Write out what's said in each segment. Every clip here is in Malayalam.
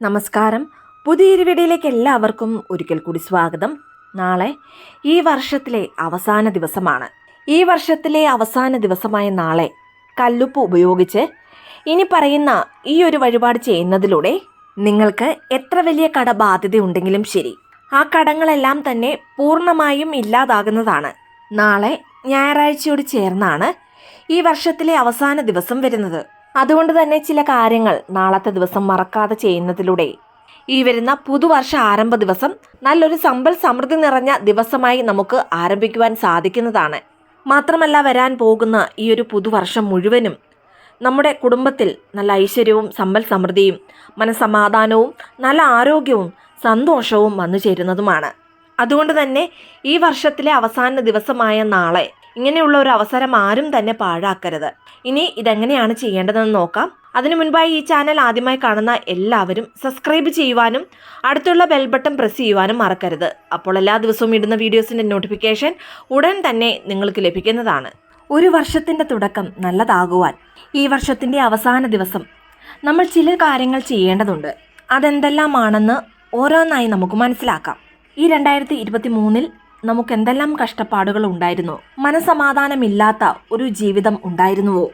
നമസ്കാരം. പുതിയൊരു വീഡിയോയിലേക്ക് എല്ലാവർക്കും ഒരിക്കൽ കൂടി സ്വാഗതം. നാളെ ഈ വർഷത്തിലെ അവസാന ദിവസമാണ്. ഈ വർഷത്തിലെ അവസാന ദിവസമായ നാളെ കല്ലുപ്പ് ഉപയോഗിച്ച് ഇനി പറയുന്ന ഈ ഒരു വഴിപാട് ചെയ്യുന്നതിലൂടെ നിങ്ങൾക്ക് എത്ര വലിയ കട ബാധ്യത ഉണ്ടെങ്കിലും ശരി ആ കടങ്ങളെല്ലാം തന്നെ പൂർണമായും ഇല്ലാതാകുന്നതാണ്. നാളെ ഞായറാഴ്ചയോട് ചേർന്നാണ് ഈ വർഷത്തിലെ അവസാന ദിവസം വരുന്നത്. അതുകൊണ്ട് തന്നെ ചില കാര്യങ്ങൾ നാളത്തെ ദിവസം മറക്കാതെ ചെയ്യുന്നതിലൂടെ. ഈ വരുന്ന പുതുവർഷ ആരംഭ ദിവസം നല്ലൊരു സമ്പൽ സമൃദ്ധി നിറഞ്ഞ ദിവസമായി നമുക്ക് ആരംഭിക്കുവാൻ സാധിക്കുന്നതാണ്. മാത്രമല്ല വരാൻ പോകുന്ന ഈ ഒരു പുതുവർഷം മുഴുവനും നമ്മുടെ കുടുംബത്തിൽ നല്ല ഐശ്വര്യവും സമ്പൽ സമൃദ്ധിയും മനസമാധാനവും നല്ല ആരോഗ്യവും സന്തോഷവും വന്നു ചേരുന്നതുമാണ് അതുകൊണ്ട് തന്നെ ഈ വർഷത്തിലെ അവസാന ദിവസമായ നാളെ ഇങ്ങനെയുള്ള ഒരു അവസരം ആരും തന്നെ പാഴാക്കരുത്. ഇനി ഇതെങ്ങനെയാണ് ചെയ്യേണ്ടതെന്ന് നോക്കാം. അതിനു മുൻപായി ഈ ചാനൽ ആദ്യമായി കാണുന്ന എല്ലാവരും സബ്സ്ക്രൈബ് ചെയ്യുവാനും അടുത്തുള്ള ബെൽ ബട്ടൺ പ്രസ് ചെയ്യുവാനും മറക്കരുത്. അപ്പോൾ എല്ലാ ദിവസവും ഇടുന്ന വീഡിയോസിന്റെ നോട്ടിഫിക്കേഷൻ ഉടൻ തന്നെ നിങ്ങൾക്ക് ലഭിക്കുന്നതാണ്. ഒരു വർഷത്തിന്റെ തുടക്കം നല്ലതാകുവാൻ ഈ വർഷത്തിന്റെ അവസാന ദിവസം നമ്മൾ ചില കാര്യങ്ങൾ ചെയ്യേണ്ടതുണ്ട്. അതെന്തെല്ലാമാണെന്ന് ഓരോന്നായി നമുക്ക് മനസ്സിലാക്കാം. ഈ രണ്ടായിരത്തി ഇരുപത്തി മൂന്നിൽ നമുക്ക് എന്തെല്ലാം കഷ്ടപ്പാടുകൾ ഉണ്ടായിരുന്നു? മനസമാധാനമില്ലാത്ത ഒരു ജീവിതം ഉണ്ടായിരുന്നുവോ?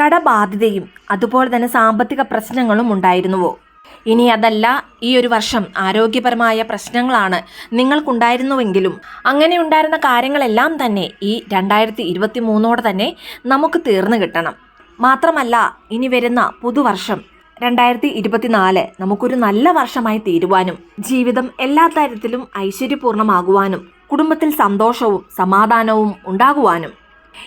കടബാധിതയും അതുപോലെ തന്നെ സാമ്പത്തിക പ്രശ്നങ്ങളും ഉണ്ടായിരുന്നുവോ? ഇനി അതല്ല ഈ ഒരു വർഷം ആരോഗ്യപരമായ പ്രശ്നങ്ങളാണ് നിങ്ങൾക്കുണ്ടായിരുന്നുവെങ്കിലും അങ്ങനെ ഉണ്ടായിരുന്ന കാര്യങ്ങളെല്ലാം തന്നെ ഈ രണ്ടായിരത്തി ഇരുപത്തി മൂന്നോടെ തന്നെ നമുക്ക് തീർന്നു കിട്ടണം. മാത്രമല്ല ഇനി വരുന്ന പുതുവർഷം രണ്ടായിരത്തി ഇരുപത്തിനാല് നമുക്കൊരു നല്ല വർഷമായി തീരുവാനും ജീവിതം എല്ലാ തരത്തിലും ഐശ്വര്യപൂർണമാകുവാനും കുടുംബത്തിൽ സന്തോഷവും സമാധാനവും ഉണ്ടാകുവാനും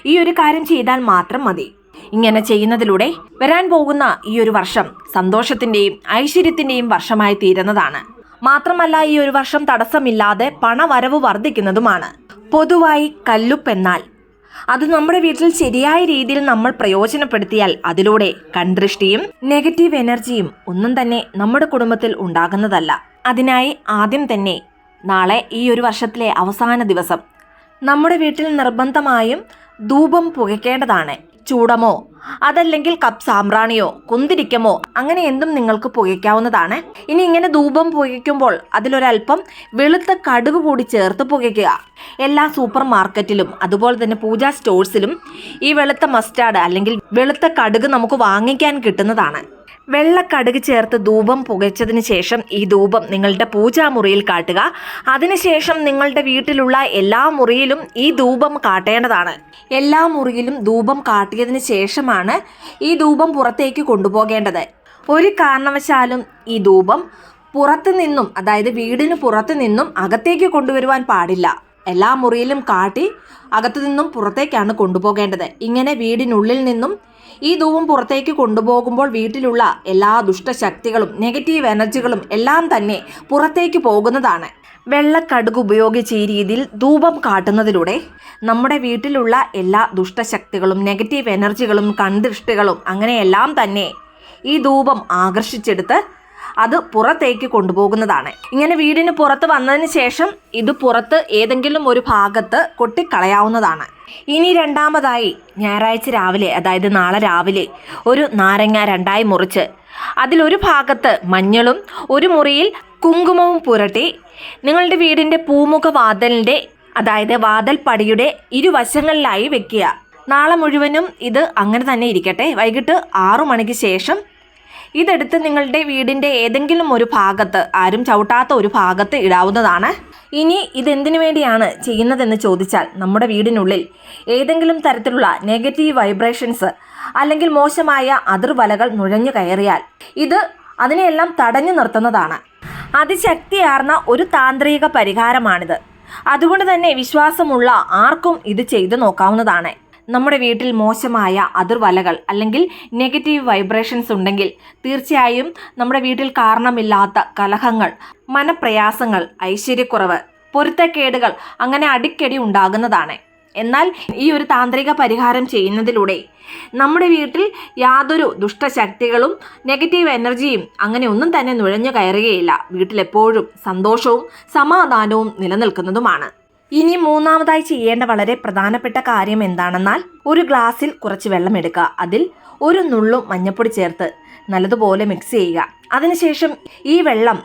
ഈ ഒരു കാര്യം ചെയ്താൽ മാത്രം മതി. ഇങ്ങനെ ചെയ്യുന്നതിലൂടെ വരാൻ പോകുന്ന ഈ ഒരു വർഷം സന്തോഷത്തിന്റെയും ഐശ്വര്യത്തിന്റെയും വർഷമായി തീരുന്നതാണ്. മാത്രമല്ല ഈ ഒരു വർഷം തടസ്സമില്ലാതെ പണവരവ് വർദ്ധിക്കുന്നതുമാണ്. പൊതുവായി കല്ലുപ്പെന്നാൽ അത് നമ്മുടെ വീട്ടിൽ ശരിയായ രീതിയിൽ നമ്മൾ പ്രയോജനപ്പെടുത്തിയാൽ അതിലൂടെ കൺദൃഷ്ടിയും നെഗറ്റീവ് എനർജിയും ഒന്നും തന്നെ നമ്മുടെ കുടുംബത്തിൽ ഉണ്ടാകുന്നതല്ല. അതിനായി ആദ്യം തന്നെ നാളെ ഈ ഒരു വർഷത്തിലെ അവസാന ദിവസം. നമ്മുടെ വീട്ടിൽ നിർബന്ധമായും ധൂപം പുകയ്ക്കേണ്ടതാണ്. ചൂടമോ? അതല്ലെങ്കിൽ കപ്പ് സാമ്പ്രാണിയോ? കുന്തിരിക്കമോ? അങ്ങനെ എന്തും നിങ്ങൾക്ക് പുകയ്ക്കാവുന്നതാണ്. ഇനി ഇങ്ങനെ ധൂപം പുകയ്ക്കുമ്പോൾ അതിലൊരല്പം വെളുത്ത കടുക് കൂടി ചേർത്ത് പുകയ്ക്കുക. എല്ലാ സൂപ്പർ മാർക്കറ്റിലും അതുപോലെ തന്നെ പൂജാ സ്റ്റോഴ്സിലും ഈ വെളുത്ത മസ്റ്റാർഡ് അല്ലെങ്കിൽ വെളുത്ത കടുക് നമുക്ക് വാങ്ങിക്കാൻ കിട്ടുന്നതാണ്. വെള്ള കടുക് ചേർത്ത് ധൂപം പുകച്ചതിന് ശേഷം ഈ ധൂപം നിങ്ങളുടെ പൂജാമുറിയിൽ കാട്ടുക. അതിനുശേഷം നിങ്ങളുടെ വീട്ടിലുള്ള എല്ലാ മുറിയിലും ഈ ധൂപം കാട്ടേണ്ടതാണ്. എല്ലാ മുറിയിലും ധൂപം കാട്ടിയതിന് ശേഷമാണ് ഈ ധൂപം പുറത്തേക്ക് കൊണ്ടുപോകേണ്ടത്. ഒരു കാരണവശാലും ഈ ധൂപം പുറത്തു നിന്നും അതായത് വീടിന് പുറത്തു നിന്നും അകത്തേക്ക് കൊണ്ടുവരുവാൻ പാടില്ല. എല്ലാ മുറിയിലും കാട്ടി അകത്തു നിന്നും പുറത്തേക്കാണ് കൊണ്ടുപോകേണ്ടത്. ഇങ്ങനെ വീടിനുള്ളിൽ നിന്നും ഈ ധൂവും പുറത്തേക്ക് കൊണ്ടുപോകുമ്പോൾ വീട്ടിലുള്ള എല്ലാ ദുഷ്ടശക്തികളും നെഗറ്റീവ് എനർജികളും എല്ലാം തന്നെ പുറത്തേക്ക് പോകുന്നതാണ്. വെള്ളക്കടുക് ഉപയോഗിച്ച് ഈ രീതിയിൽ ധൂപം കാട്ടുന്നതിലൂടെ നമ്മുടെ വീട്ടിലുള്ള എല്ലാ ദുഷ്ടശക്തികളും നെഗറ്റീവ് എനർജികളും കൺദൃഷ്ടികളും അങ്ങനെയെല്ലാം തന്നെ ഈ ധൂപം ആകർഷിച്ചെടുത്ത് അത് പുറത്തേക്ക് കൊണ്ടുപോകുന്നതാണ്. ഇങ്ങനെ വീടിന് പുറത്ത് വന്നതിന് ശേഷം ഇത് പുറത്ത് ഏതെങ്കിലും ഒരു ഭാഗത്ത് കൊട്ടിക്കളയാവുന്നതാണ്. ഇനി രണ്ടാമതായി ഞായറാഴ്ച രാവിലെ അതായത് നാളെ രാവിലെ ഒരു നാരങ്ങ രണ്ടായി മുറിച്ച് അതിലൊരു ഭാഗത്ത് മഞ്ഞളും ഒരു മുറിയിൽ കുങ്കുമവും പുരട്ടി നിങ്ങളുടെ വീടിന്റെ പൂമുഖ വാതലിന്റെ അതായത് വാതൽപ്പടിയുടെ ഇരുവശങ്ങളിലായി വെക്കുക. നാളെ മുഴുവനും ഇത് അങ്ങനെ തന്നെ ഇരിക്കട്ടെ. വൈകിട്ട് ആറു മണിക്ക് ശേഷം ഇതെടുത്ത് നിങ്ങളുടെ വീടിന്റെ ഏതെങ്കിലും ഒരു ഭാഗത്ത് ആരും ചവിട്ടാത്ത ഒരു ഭാഗത്ത് ഇടാവുന്നതാണ്. ഇനി ഇതെന്തിനു വേണ്ടിയാണ് ചെയ്യുന്നതെന്ന് ചോദിച്ചാൽ നമ്മുടെ വീടിനുള്ളിൽ ഏതെങ്കിലും തരത്തിലുള്ള നെഗറ്റീവ് വൈബ്രേഷൻസ് അല്ലെങ്കിൽ മോശമായ അതിർവലകൾ നുഴഞ്ഞു കയറിയാൽ ഇത് അതിനെയെല്ലാം തടഞ്ഞു നിർത്തുന്നതാണ്. അതിശക്തിയാർന്ന ഒരു താന്ത്രിക പരിഹാരമാണിത്. അതുകൊണ്ട് തന്നെ വിശ്വാസമുള്ള ആർക്കും ഇത് ചെയ്തു നോക്കാവുന്നതാണ്. നമ്മുടെ വീട്ടിൽ മോശമായ അതിർവലകൾ അല്ലെങ്കിൽ നെഗറ്റീവ് വൈബ്രേഷൻസ് ഉണ്ടെങ്കിൽ തീർച്ചയായും നമ്മുടെ വീട്ടിൽ കാരണമില്ലാത്ത കലഹങ്ങൾ മനപ്രയാസങ്ങൾ ഐശ്വര്യക്കുറവ് പൊരുത്തക്കേടുകൾ അങ്ങനെ അടിക്കടി ഉണ്ടാകുന്നതാണ്. എന്നാൽ ഈ ഒരു താന്ത്രിക പരിഹാരം ചെയ്യുന്നതിലൂടെ നമ്മുടെ വീട്ടിൽ യാതൊരു ദുഷ്ടശക്തികളും നെഗറ്റീവ് എനർജിയും അങ്ങനെ ഒന്നും തന്നെ നുഴഞ്ഞു കയറുകയില്ല. വീട്ടിലെപ്പോഴും സന്തോഷവും സമാധാനവും നിലനിൽക്കുന്നതുമാണ്. ഇനി മൂന്നാമതായി ചെയ്യേണ്ട വളരെ പ്രധാനപ്പെട്ട കാര്യം എന്താണെന്നാൽ ഒരു ഗ്ലാസ്സിൽ കുറച്ച് വെള്ളം എടുക്കുക. അതിൽ ഒരു നുള്ളും മഞ്ഞൾപ്പൊടി ചേർത്ത് നല്ലതുപോലെ മിക്സ് ചെയ്യുക. അതിനുശേഷം ഈ വെള്ളം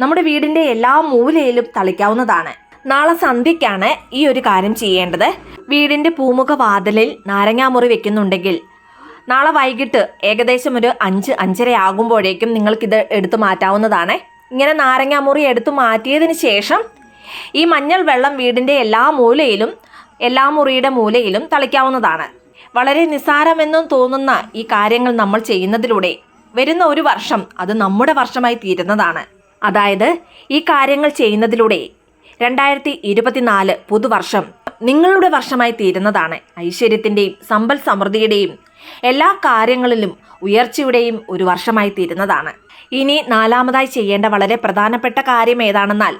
നമ്മുടെ വീടിന്റെ എല്ലാ മൂലയിലും തളിക്കാവുന്നതാണ്. നാളെ സന്ധ്യയ്ക്കാണ് ഈ ഒരു കാര്യം ചെയ്യേണ്ടത്. വീടിന്റെ പൂമുഖ വാതിലിൽ നാരങ്ങാമുറി വെക്കുന്നുണ്ടെങ്കിൽ നാളെ വൈകിട്ട് ഏകദേശം ഒരു അഞ്ച് അഞ്ചര ആകുമ്പോഴേക്കും നിങ്ങൾക്കിത് എടുത്തു മാറ്റാവുന്നതാണ്. ഇങ്ങനെ നാരങ്ങാമുറി എടുത്തു മാറ്റിയതിന് ശേഷം ഈ മഞ്ഞൾ വെള്ളം വീടിന്റെ എല്ലാ മൂലയിലും എല്ലാ മുറിയുടെ മൂലയിലും തളിക്കാവുന്നതാണ്. വളരെ നിസ്സാരമെന്നും തോന്നുന്ന ഈ കാര്യങ്ങൾ നമ്മൾ ചെയ്യുന്നതിലൂടെ വരുന്ന ഒരു വർഷം അത് നമ്മുടെ വർഷമായി തീരുന്നതാണ്. അതായത് ഈ കാര്യങ്ങൾ ചെയ്യുന്നതിലൂടെ രണ്ടായിരത്തി ഇരുപത്തിനാല് പുതുവർഷം നിങ്ങളുടെ വർഷമായി തീരുന്നതാണ്. ഐശ്വര്യത്തിന്റെയും സമ്പൽ സമൃദ്ധിയുടെയും എല്ലാ കാര്യങ്ങളിലും ഉയർച്ചയുടെയും ഒരു വർഷമായി തീരുന്നതാണ്. ഇനി നാലാമതായി ചെയ്യേണ്ട വളരെ പ്രധാനപ്പെട്ട കാര്യം ഏതാണെന്നാൽ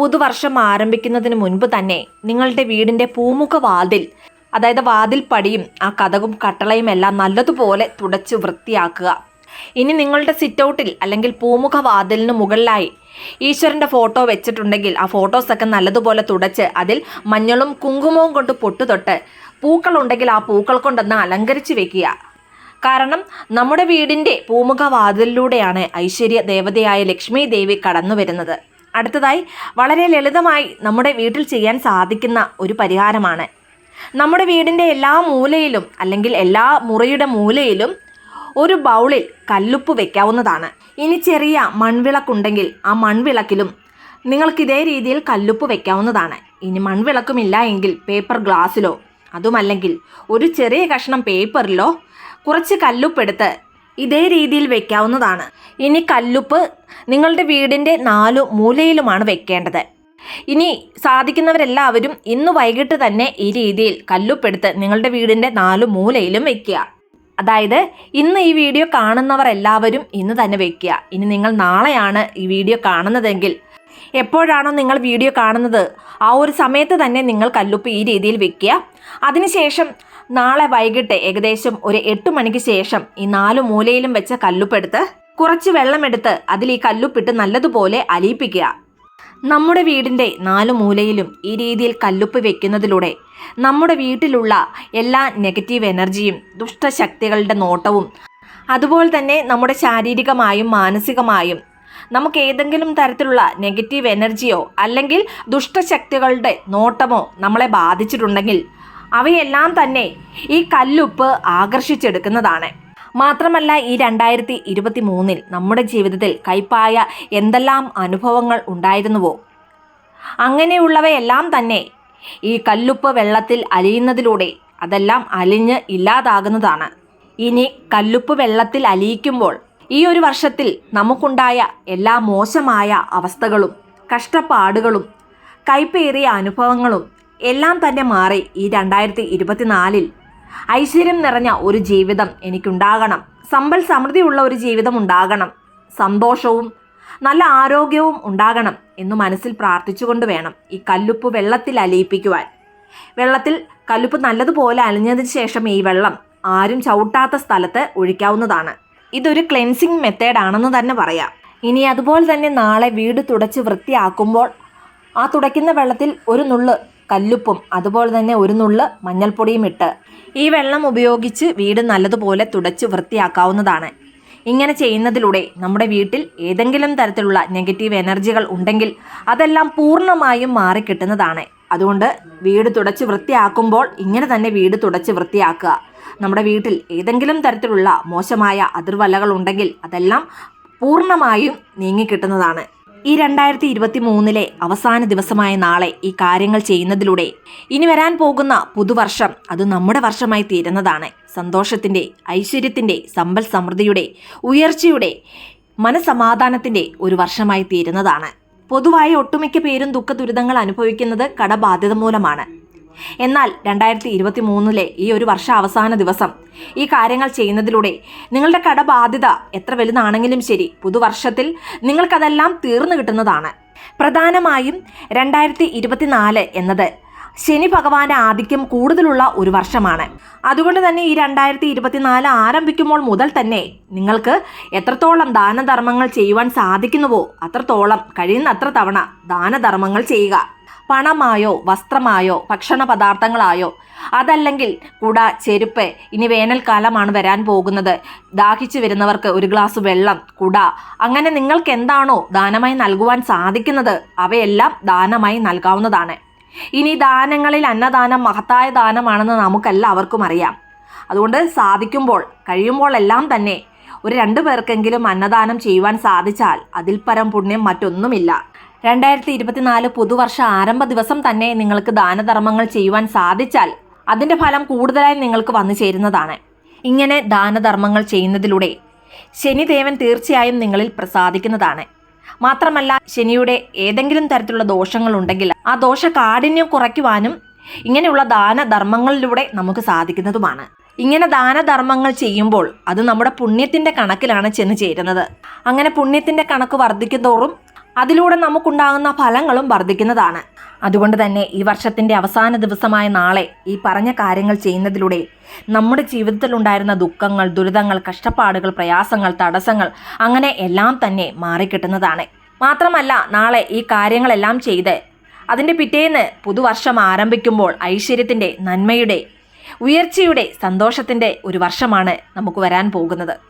പുതുവർഷം ആരംഭിക്കുന്നതിന് മുൻപ് തന്നെ നിങ്ങളുടെ വീടിന്റെ പൂമുഖ വാതിൽ അതായത് വാതിൽ പടിയും ആ കഥകും കട്ടളയും എല്ലാം നല്ലതുപോലെ തുടച്ച് വൃത്തിയാക്കുക. ഇനി നിങ്ങളുടെ സിറ്റൗട്ടിൽ അല്ലെങ്കിൽ പൂമുഖ വാതിലിന് മുകളിലായി ഈശ്വരന്റെ ഫോട്ടോ വെച്ചിട്ടുണ്ടെങ്കിൽ ആ ഫോട്ടോസൊക്കെ നല്ലതുപോലെ തുടച്ച് അതിൽ മഞ്ഞളും കുങ്കുമവും കൊണ്ട് പൊട്ടുതൊട്ട് പൂക്കളുണ്ടെങ്കിൽ ആ പൂക്കൾ കൊണ്ടൊന്ന് അലങ്കരിച്ച് വെക്കുക. കാരണം നമ്മുടെ വീടിന്റെ പൂമുഖ വാതിലിലൂടെയാണ് ഐശ്വര്യ ദേവതയായ ലക്ഷ്മി ദേവി കടന്നു വരുന്നത് അടുത്തതായി വളരെ ലളിതമായി നമ്മുടെ വീട്ടിൽ ചെയ്യാൻ സാധിക്കുന്ന ഒരു പരിഹാരമാണ്. നമ്മുടെ വീടിന്റെ എല്ലാ മൂലയിലും അല്ലെങ്കിൽ എല്ലാ മുറിയുടെ മൂലയിലും ഒരു ബൗളിൽ കല്ലുപ്പ് വെക്കാവുന്നതാണ്. ഇനി ചെറിയ മൺവിളക്കുണ്ടെങ്കിൽ ആ മൺവിളക്കിലും നിങ്ങൾക്ക് ഇതേ രീതിയിൽ കല്ലുപ്പ് വെക്കാവുന്നതാണ്. ഇനി മൺവിളക്കുമില്ല എങ്കിൽ പേപ്പർ ഗ്ലാസ്സിലോ അതുമല്ലെങ്കിൽ ഒരു ചെറിയ കഷ്ണം പേപ്പറിലോ കുറച്ച് കല്ലുപ്പെടുത്ത് ഇതേ രീതിയിൽ വെക്കാവുന്നതാണ്. ഇനി കല്ലുപ്പ് നിങ്ങളുടെ വീടിന്റെ നാലു മൂലയിലുമാണ് വെക്കേണ്ടത്. ഇനി സാധിക്കുന്നവരെല്ലാവരും ഇന്ന് വൈകിട്ട് തന്നെ ഈ രീതിയിൽ കല്ലുപ്പെടുത്ത് നിങ്ങളുടെ വീടിന്റെ നാലു മൂലയിലും വെക്കുക. അതായത് ഇന്ന് ഈ വീഡിയോ കാണുന്നവർ എല്ലാവരും ഇന്ന് തന്നെ വെക്കുക. ഇനി നിങ്ങൾ നാളെയാണ് ഈ വീഡിയോ കാണുന്നതെങ്കിൽ എപ്പോഴാണോ നിങ്ങൾ വീഡിയോ കാണുന്നത് ആ ഒരു സമയത്ത് തന്നെ നിങ്ങൾ കല്ലുപ്പ് ഈ രീതിയിൽ വെക്കുക. അതിനുശേഷം നാളെ വൈകിട്ട് ഏകദേശം ഒരു എട്ട് മണിക്ക് ശേഷം ഈ നാലു മൂലയിലും വെച്ച കല്ലുപ്പെടുത്ത് കുറച്ച് വെള്ളമെടുത്ത് അതിൽ ഈ കല്ലുപ്പിട്ട് നല്ലതുപോലെ അലിയിപ്പിക്കുക. നമ്മുടെ വീടിന്റെ നാല് മൂലയിലും ഈ രീതിയിൽ കല്ലുപ്പ് വെക്കുന്നതിലൂടെ നമ്മുടെ വീട്ടിലുള്ള എല്ലാ നെഗറ്റീവ് എനർജിയും ദുഷ്ടശക്തികളുടെ നോട്ടവും അതുപോലെ തന്നെ നമ്മുടെ ശാരീരികമായും മാനസികമായും നമുക്ക് ഏതെങ്കിലും തരത്തിലുള്ള നെഗറ്റീവ് എനർജിയോ അല്ലെങ്കിൽ ദുഷ്ടശക്തികളുടെ നോട്ടമോ നമ്മളെ ബാധിച്ചിട്ടുണ്ടെങ്കിൽ അവയെല്ലാം തന്നെ ഈ കല്ലുപ്പ് ആകർഷിച്ചെടുക്കുന്നതാണ്. മാത്രമല്ല ഈ രണ്ടായിരത്തി ഇരുപത്തി മൂന്നിൽ നമ്മുടെ ജീവിതത്തിൽ കൈപ്പായ എന്തെല്ലാം അനുഭവങ്ങൾ ഉണ്ടായിരുന്നുവോ? അങ്ങനെയുള്ളവയെല്ലാം തന്നെ ഈ കല്ലുപ്പ് വെള്ളത്തിൽ അലിയുന്നതിലൂടെ അതെല്ലാം അലിഞ്ഞ് ഇല്ലാതാകുന്നതാണ്. ഇനി കല്ലുപ്പ് വെള്ളത്തിൽ അലിയിക്കുമ്പോൾ ഈ ഒരു വർഷത്തിൽ നമുക്കുണ്ടായ എല്ലാ മോശമായ അവസ്ഥകളും കഷ്ടപ്പാടുകളും കൈപ്പേറിയ അനുഭവങ്ങളും എല്ലാം തന്നെ മാറി ഈ രണ്ടായിരത്തി ഇരുപത്തിനാലിൽ. ഐശ്വര്യം നിറഞ്ഞ ഒരു ജീവിതം എനിക്കുണ്ടാകണം. സമ്പൽ സമൃദ്ധിയുള്ള ഒരു ജീവിതം ഉണ്ടാകണം. സന്തോഷവും നല്ല ആരോഗ്യവും ഉണ്ടാകണം എന്ന് മനസ്സിൽ പ്രാർത്ഥിച്ചുകൊണ്ട് വേണം ഈ കല്ലുപ്പ് വെള്ളത്തിൽ അലിയിപ്പിക്കുവാൻ. വെള്ളത്തിൽ കല്ലുപ്പ് നല്ലതുപോലെ അലിഞ്ഞതിന് ശേഷം ഈ വെള്ളം ആരും ചവിട്ടാത്ത സ്ഥലത്ത് ഒഴിക്കാവുന്നതാണ്. ഇതൊരു ക്ലെൻസിങ് മെത്തേഡ് ആണെന്ന് തന്നെ പറയാം. ഇനി അതുപോലെ തന്നെ നാളെ വീട് തുടച്ച് വൃത്തിയാക്കുമ്പോൾ ആ തുടയ്ക്കുന്ന വെള്ളത്തിൽ ഒരു നുള്ള് കല്ലുപ്പും അതുപോലെ തന്നെ ഒരു നുള്ള് മഞ്ഞൾപ്പൊടിയും ഇട്ട് ഈ വെള്ളം ഉപയോഗിച്ച് വീട് നല്ലതുപോലെ തുടച്ച് വൃത്തിയാക്കാവുന്നതാണ്. ഇങ്ങനെ ചെയ്യുന്നതിലൂടെ നമ്മുടെ വീട്ടിൽ ഏതെങ്കിലും തരത്തിലുള്ള നെഗറ്റീവ് എനർജികൾ ഉണ്ടെങ്കിൽ അതെല്ലാം പൂർണമായും മാറിക്കിട്ടുന്നതാണ്. അതുകൊണ്ട് വീട് തുടച്ച് വൃത്തിയാക്കുമ്പോൾ ഇങ്ങനെ തന്നെ വീട് തുടച്ച് വൃത്തിയാക്കുക. നമ്മുടെ വീട്ടിൽ ഏതെങ്കിലും തരത്തിലുള്ള മോശമായ അതിർവലകൾ ഉണ്ടെങ്കിൽ അതെല്ലാം പൂർണമായും നീങ്ങിക്കിട്ടുന്നതാണ്. ഈ രണ്ടായിരത്തി ഇരുപത്തി മൂന്നിലെ അവസാന ദിവസമായ നാളെ ഈ കാര്യങ്ങൾ ചെയ്യുന്നതിലൂടെ ഇനി വരാൻ പോകുന്ന പുതുവർഷം അത് നമ്മുടെ വർഷമായി തീരുന്നതാണ്. സന്തോഷത്തിന്റെ ഐശ്വര്യത്തിന്റെ സമ്പൽ സമൃദ്ധിയുടെ ഉയർച്ചയുടെ മനസമാധാനത്തിന്റെ ഒരു വർഷമായി തീരുന്നതാണ്. പൊതുവായ ഒട്ടുമിക്ക പേരും ദുഃഖ ദുരിതങ്ങൾ അനുഭവിക്കുന്നത് കടബാധ്യത മൂലമാണ്. എന്നാൽ രണ്ടായിരത്തി ഇരുപത്തി മൂന്നിലെ ഈ ഒരു വർഷ അവസാന ദിവസം ഈ കാര്യങ്ങൾ ചെയ്യുന്നതിലൂടെ നിങ്ങളുടെ കടബാധ്യത എത്ര വലുതാണെങ്കിലും ശരി പുതുവർഷത്തിൽ നിങ്ങൾക്കതെല്ലാം തീർന്നു കിട്ടുന്നതാണ്. പ്രധാനമായും രണ്ടായിരത്തി ഇരുപത്തിനാല് എന്നത് ശനി ഭഗവാന്റെ ആധിക്യം കൂടുതലുള്ള ഒരു വർഷമാണ്. അതുകൊണ്ട് തന്നെ ഈ രണ്ടായിരത്തി ഇരുപത്തിനാല് ആരംഭിക്കുമ്പോൾ മുതൽ തന്നെ നിങ്ങൾക്ക് എത്രത്തോളം ദാനധർമ്മങ്ങൾ ചെയ്യുവാൻ സാധിക്കുന്നുവോ അത്രത്തോളം കഴിയുന്നത്ര തവണ ദാനധർമ്മങ്ങൾ ചെയ്യുക. പണമായോ വസ്ത്രമായോ ഭക്ഷണ പദാർത്ഥങ്ങളായോ? അതല്ലെങ്കിൽ കുട ചെരുപ്പ് ഇനി വേനൽക്കാലമാണ് വരാൻ പോകുന്നത്. ദാഹിച്ചു വരുന്നവർക്ക് ഒരു ഗ്ലാസ് വെള്ളം കുട. അങ്ങനെ നിങ്ങൾക്ക് എന്താണോ ദാനമായി നൽകുവാൻ സാധിക്കുന്നത് അവയെല്ലാം ദാനമായി നൽകാവുന്നതാണ്. ഇനി ദാനങ്ങളിൽ അന്നദാനം മഹത്തായ ദാനമാണെന്ന് നമുക്കെല്ലാവർക്കും അറിയാം. അതുകൊണ്ട് സാധിക്കുമ്പോൾ കഴിയുമ്പോൾ എല്ലാം തന്നെ ഒരു രണ്ടു പേർക്കെങ്കിലും അന്നദാനം ചെയ്യുവാൻ സാധിച്ചാൽ അതിൽ പരം പുണ്യം മറ്റൊന്നുമില്ല. രണ്ടായിരത്തി ഇരുപത്തിനാല് പുതുവർഷ ആരംഭ ദിവസം തന്നെ നിങ്ങൾക്ക് ദാനധർമ്മങ്ങൾ ചെയ്യുവാൻ സാധിച്ചാൽ അതിന്റെ ഫലം കൂടുതലായി നിങ്ങൾക്ക് വന്നു ചേരുന്നതാണ്. ഇങ്ങനെ ദാനധർമ്മങ്ങൾ ചെയ്യുന്നതിലൂടെ ശനിദേവൻ തീർച്ചയായും നിങ്ങളിൽ പ്രസാദിക്കുന്നതാണ്. മാത്രമല്ല ശനിയുടെ ഏതെങ്കിലും തരത്തിലുള്ള ദോഷങ്ങൾ ഉണ്ടെങ്കിൽ ആ ദോഷ കാഠിന്യം കുറയ്ക്കുവാനും ഇങ്ങനെയുള്ള ദാനധർമ്മങ്ങളിലൂടെ നമുക്ക് സാധിക്കുന്നതുമാണ്. ഇങ്ങനെ ദാനധർമ്മങ്ങൾ ചെയ്യുമ്പോൾ അത് നമ്മുടെ പുണ്യത്തിന്റെ കണക്കിലാണ് ചെന്ന് ചേരുന്നത്. അങ്ങനെ പുണ്യത്തിന്റെ കണക്ക് വർദ്ധിക്കുന്തോറും അതിലൂടെ നമുക്കുണ്ടാകുന്ന ഫലങ്ങളും വർദ്ധിക്കുന്നതാണ്. അതുകൊണ്ട് തന്നെ ഈ വർഷത്തിന്റെ അവസാന ദിവസമായ നാളെ ഈ പറഞ്ഞ കാര്യങ്ങൾ ചെയ്യുന്നതിലൂടെ നമ്മുടെ ജീവിതത്തിൽ ഉണ്ടായിരുന്ന ദുഃഖങ്ങൾ ദുരിതങ്ങൾ കഷ്ടപ്പാടുകൾ പ്രയാസങ്ങൾ തടസ്സങ്ങൾ അങ്ങനെ എല്ലാം തന്നെ മാറിക്കിട്ടുന്നതാണ്. മാത്രമല്ല നാളെ ഈ കാര്യങ്ങളെല്ലാം ചെയ്ത് അതിന്റെ പിറ്റേന്ന് പുതുവർഷം ആരംഭിക്കുമ്പോൾ ഐശ്വര്യത്തിന്റെ നന്മയുടെ ഉയർച്ചയുടെ സന്തോഷത്തിന്റെ ഒരു വർഷമാണ് നമുക്ക് വരാൻ പോകുന്നത്.